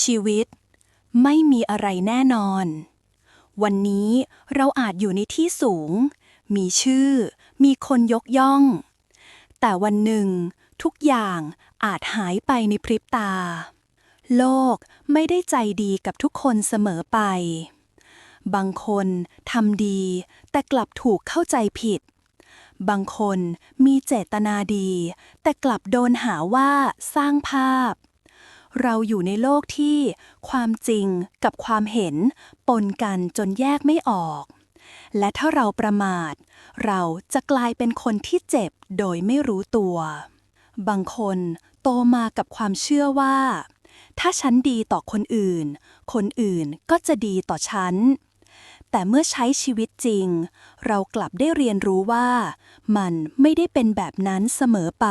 ชีวิต ไม่มีอะไรแน่นอน วันนี้เราอาจอยู่ในที่สูง มีชื่อ มีคนยกย่อง แต่วันหนึ่ง ทุกอย่างอาจหายไปในพริบตา โลกไม่ได้ใจดีกับทุกคนเสมอไป บางคนทำดี แต่กลับถูกเข้าใจผิด บางคนมีเจตนาดี แต่กลับโดนหาว่าสร้างภาพ เราอยู่ในโลกที่ความจริงกับความเห็นปนกันจนแยกไม่ออก และถ้าเราประมาท เราจะกลายเป็นคนที่เจ็บโดยไม่รู้ตัว บางคนโตมากับความเชื่อว่า ถ้าฉันดีต่อคนอื่น คนอื่นก็จะดีต่อฉันแต่เมื่อใช้ชีวิตจริง เรากลับได้เรียนรู้ว่า มันไม่ได้เป็นแบบนั้นเสมอไป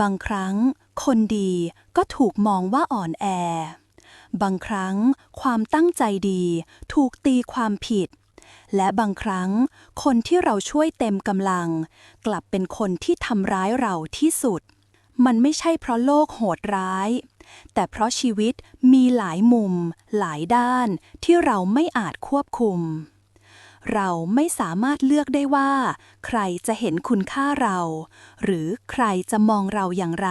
บางครั้ง คนดีก็ถูกมองว่าอ่อนแอ บางครั้งความตั้งใจดีถูกตีความผิด และบางครั้งคนที่เราช่วยเต็มกำลัง กลับเป็นคนที่ทำร้ายเราที่สุด มันไม่ใช่เพราะโลกโหดร้าย แต่เพราะชีวิตมีหลายมุม หลายด้านที่เราไม่อาจควบคุม เราไม่สามารถเลือกได้ว่า ใครจะเห็นคุณค่าเรา หรือใครจะมองเราอย่างไร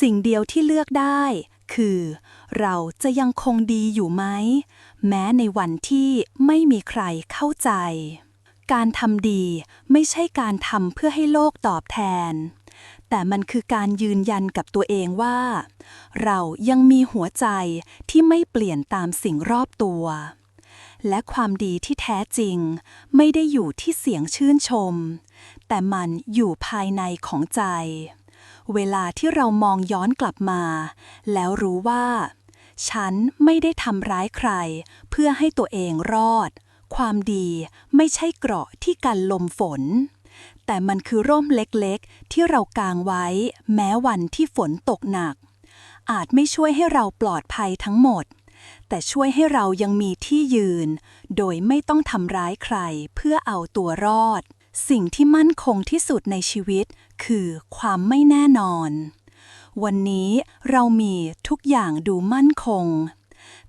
สิ่งเดียวที่เลือกได้ คือ เราจะยังคงดีอยู่ไหม แม้ในวันที่ไม่มีใครเข้าใจ การทำดีไม่ใช่การทำเพื่อให้โลกตอบแทน แต่มันคือการยืนยันกับตัวเองว่า เรายังมีหัวใจที่ไม่เปลี่ยนตามสิ่งรอบตัวและความดีที่แท้จริง ไม่ได้อยู่ที่เสียงชื่นชม แต่มันอยู่ภายในของใจ เวลาที่เรามองย้อนกลับมา แล้วรู้ว่า ฉันไม่ได้ทำร้ายใคร เพื่อให้ตัวเองรอด ความดีไม่ใช่เกราะที่กันลมฝน แต่มันคือร่มเล็กๆ ที่เรากางไว้ แม้วันที่ฝนตกหนัก อาจไม่ช่วยให้เราปลอดภัยทั้งหมด แต่ช่วยให้เรายังมีที่ยืน โดยไม่ต้องทำร้ายใครเพื่อเอาตัวรอด สิ่งที่มั่นคงที่สุดในชีวิต คือความไม่แน่นอน วันนี้เรามีทุกอย่างดูมั่นคง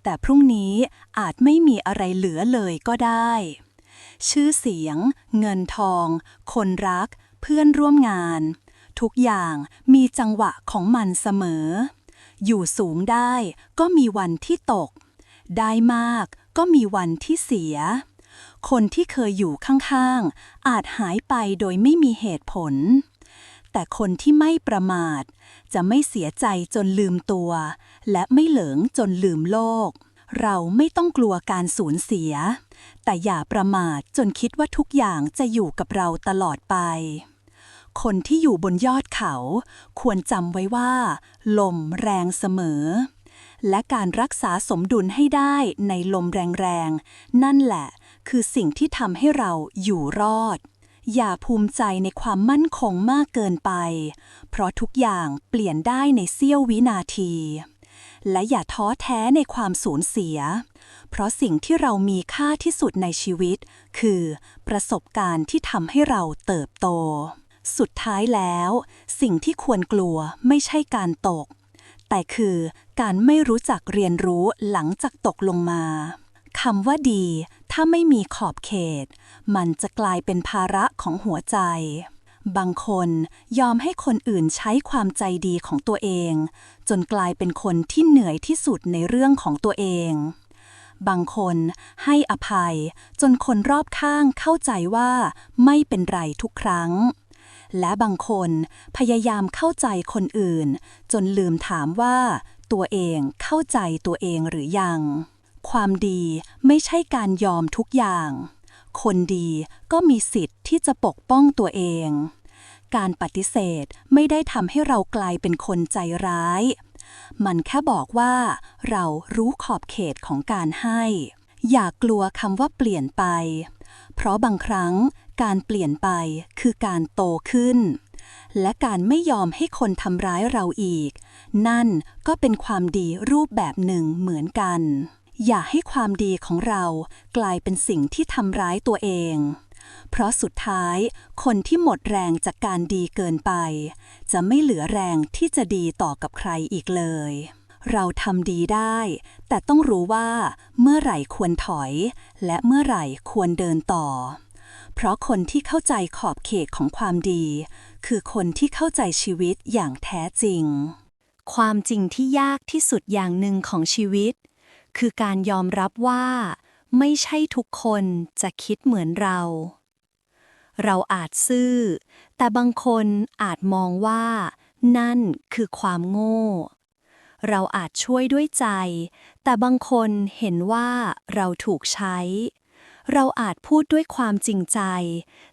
แต่พรุ่งนี้อาจไม่มีอะไรเหลือเลยก็ได้ ชื่อเสียง เงินทอง คนรัก เพื่อนร่วมงาน ทุกอย่างมีจังหวะของมันเสมอ อยู่สูงได้ก็มีวันที่ตก ได้มากก็มีวันที่เสีย คนที่เคยอยู่ข้างๆ อาจหายไปโดยไม่มีเหตุผล แต่คนที่ไม่ประมาท จะไม่เสียใจจนลืมตัว และไม่เหลิงจนลืมโลก เราไม่ต้องกลัวการสูญเสีย แต่อย่าประมาทจนคิดว่าทุกอย่างจะอยู่กับเราตลอดไป คนที่อยู่บนยอดเขา ควรจำไว้ว่า ลมแรงเสมอและการรักษาสมดุลให้ได้ในลมแรงๆ นั่นแหละ คือสิ่งที่ทำให้เราอยู่รอด อย่าภูมิใจในความมั่นคงมากเกินไป เพราะทุกอย่างเปลี่ยนได้ในเสี้ยววินาที และอย่าท้อแท้ในความสูญเสีย เพราะสิ่งที่เรามีค่าที่สุดในชีวิต คือประสบการณ์ที่ทำให้เราเติบโต สุดท้ายแล้ว สิ่งที่ควรกลัวไม่ใช่การตก แต่คือการไม่รู้จักเรียนรู้หลังจากตกลงมาคำว่าดี ถ้าไม่มีขอบเขต มันจะกลายเป็นภาระของหัวใจ บางคนยอมให้คนอื่นใช้ความใจดีของตัวเอง จนกลายเป็นคนที่เหนื่อยที่สุดในเรื่องของตัวเอง บางคนให้อภัยจนคนรอบข้างเข้าใจว่าไม่เป็นไรทุกครั้งและบางคนพยายามเข้าใจคนอื่น จนลืมถามว่าตัวเองเข้าใจตัวเองหรือยัง ความดีไม่ใช่การยอมทุกอย่าง คนดีก็มีสิทธิ์ที่จะปกป้องตัวเอง การปฏิเสธไม่ได้ทำให้เรากลายเป็นคนใจร้าย มันแค่บอกว่าเรารู้ขอบเขตของการให้ อย่ากลัวคำว่าเปลี่ยนไป เพราะบางครั้งการเปลี่ยนไปคือการโตขึ้น และการไม่ยอมให้คนทำร้ายเราอีก นั่นก็เป็นความดีรูปแบบหนึ่งเหมือนกัน อย่าให้ความดีของเรากลายเป็นสิ่งที่ทำร้ายตัวเอง เพราะสุดท้ายคนที่หมดแรงจากการดีเกินไป จะไม่เหลือแรงที่จะดีต่อกับใครอีกเลย เราทำดีได้ แต่ต้องรู้ว่าเมื่อไหร่ควรถอย และเมื่อไหร่ควรเดินต่อ เพราะคนที่เข้าใจขอบเขตของความดี คือคนที่เข้าใจชีวิตอย่างแท้จริง ความจริงที่ยากที่สุดอย่างหนึ่งของชีวิต คือการยอมรับว่า ไม่ใช่ทุกคนจะคิดเหมือนเรา เราอาจซื่อ แต่บางคนอาจมองว่า นั่นคือความโง่ เราอาจช่วยด้วยใจ แต่บางคนเห็นว่าเราถูกใช้ เราอาจพูดด้วยความจริงใจ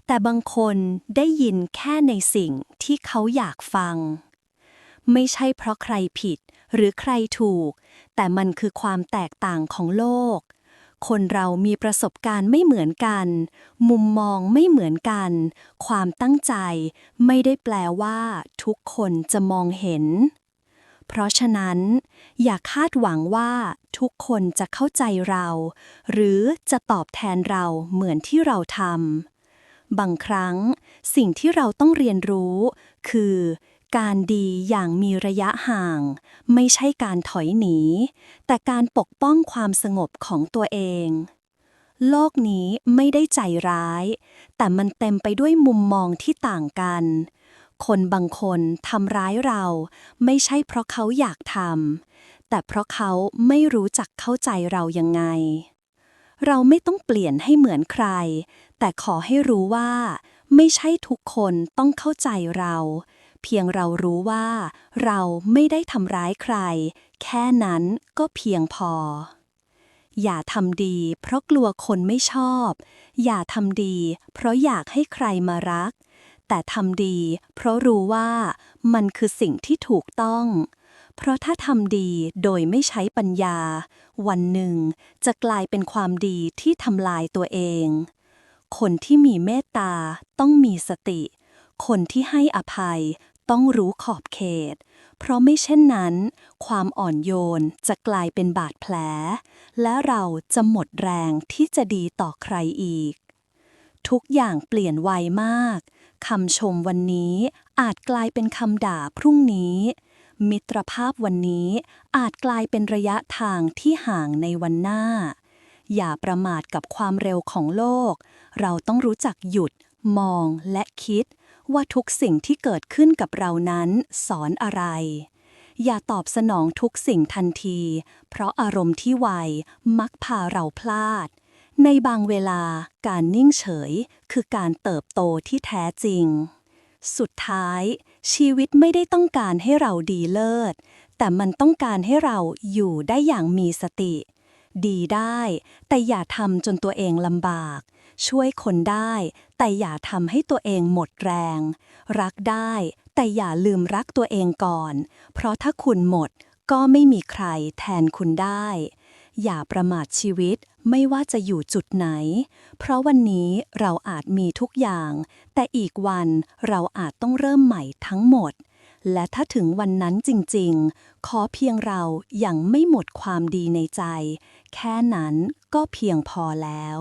แต่บางคนได้ยินแค่ในสิ่งที่เขาอยากฟัง ไม่ใช่เพราะใครผิด หรือใครถูก แต่มันคือความแตกต่างของโลก คนเรามีประสบการณ์ไม่เหมือนกัน มุมมองไม่เหมือนกัน ความตั้งใจไม่ได้แปลว่า ทุกคนจะมองเห็น เพราะฉะนั้น อย่าคาดหวังว่า ทุกคนจะเข้าใจเรา หรือจะตอบแทนเราเหมือนที่เราทำบางครั้งสิ่งที่เราต้องเรียนรู้ คือ การดีอย่างมีระยะห่าง ไม่ใช่การถอยหนี แต่การปกป้องความสงบของตัวเอง โลกนี้ไม่ได้ใจร้าย แต่มันเต็มไปด้วยมุมมองที่ต่างกัน คนบางคนทำร้ายเรา ไม่ใช่เพราะเขาอยากทำแต่เพราะเขาไม่รู้จักเข้าใจเรายังไง เราไม่ต้องเปลี่ยนให้เหมือนใคร แต่ขอให้รู้ว่า ไม่ใช่ทุกคนต้องเข้าใจเรา เพียงเรารู้ว่า เราไม่ได้ทำร้ายใคร แค่นั้นก็เพียงพอ อย่าทำดี เพราะกลัวคนไม่ชอบ อย่าทำดี เพราะอยากให้ใครมารัก แต่ทำดี เพราะรู้ว่ามันคือสิ่งที่ถูกต้อง เพราะถ้าทำดีโดยไม่ใช้ปัญญา วันหนึ่งจะกลายเป็นความดีที่ทำลายตัวเอง คนที่มีเมตตาต้องมีสติคนที่ให้อภัย ต้องรู้ขอบเขต เพราะไม่เช่นนั้น ความอ่อนโยนจะกลายเป็นบาดแผล และเราจะหมดแรงที่จะดีต่อใครอีก ทุกอย่างเปลี่ยนไวมากคำชมวันนี้อาจกลายเป็นคำด่าพรุ่งนี้ มิตรภาพวันนี้อาจกลายเป็นระยะทางที่ห่างในวันหน้า อย่าประมาทกับความเร็วของโลก เราต้องรู้จักหยุด มองและคิด ว่าทุกสิ่งที่เกิดขึ้นกับเรานั้นสอนอะไร อย่าตอบสนองทุกสิ่งทันที เพราะอารมณ์ที่ไวมักพาเราพลาด ในบางเวลาการนิ่งเฉยคือการเติบโตที่แท้จริง สุดท้าย ชีวิตไม่ได้ต้องการให้เราดีเลิศ แต่มันต้องการให้เราอยู่ได้อย่างมีสติ ดีได้ แต่อย่าทำจนตัวเองลำบาก ช่วยคนได้ แต่อย่าทำให้ตัวเองหมดแรง รักได้ แต่อย่าลืมรักตัวเองก่อน เพราะถ้าคุณหมดก็ไม่มีใครแทนคุณได้ อย่าประมาทชีวิตไม่ว่าจะอยู่จุดไหน เพราะวันนี้เราอาจมีทุกอย่าง แต่อีกวันเราอาจต้องเริ่มใหม่ทั้งหมด และถ้าถึงวันนั้นจริงๆ ขอเพียงเรายัางไม่หมดความดีในใจ แค่นั้นก็เพียงพอแล้ว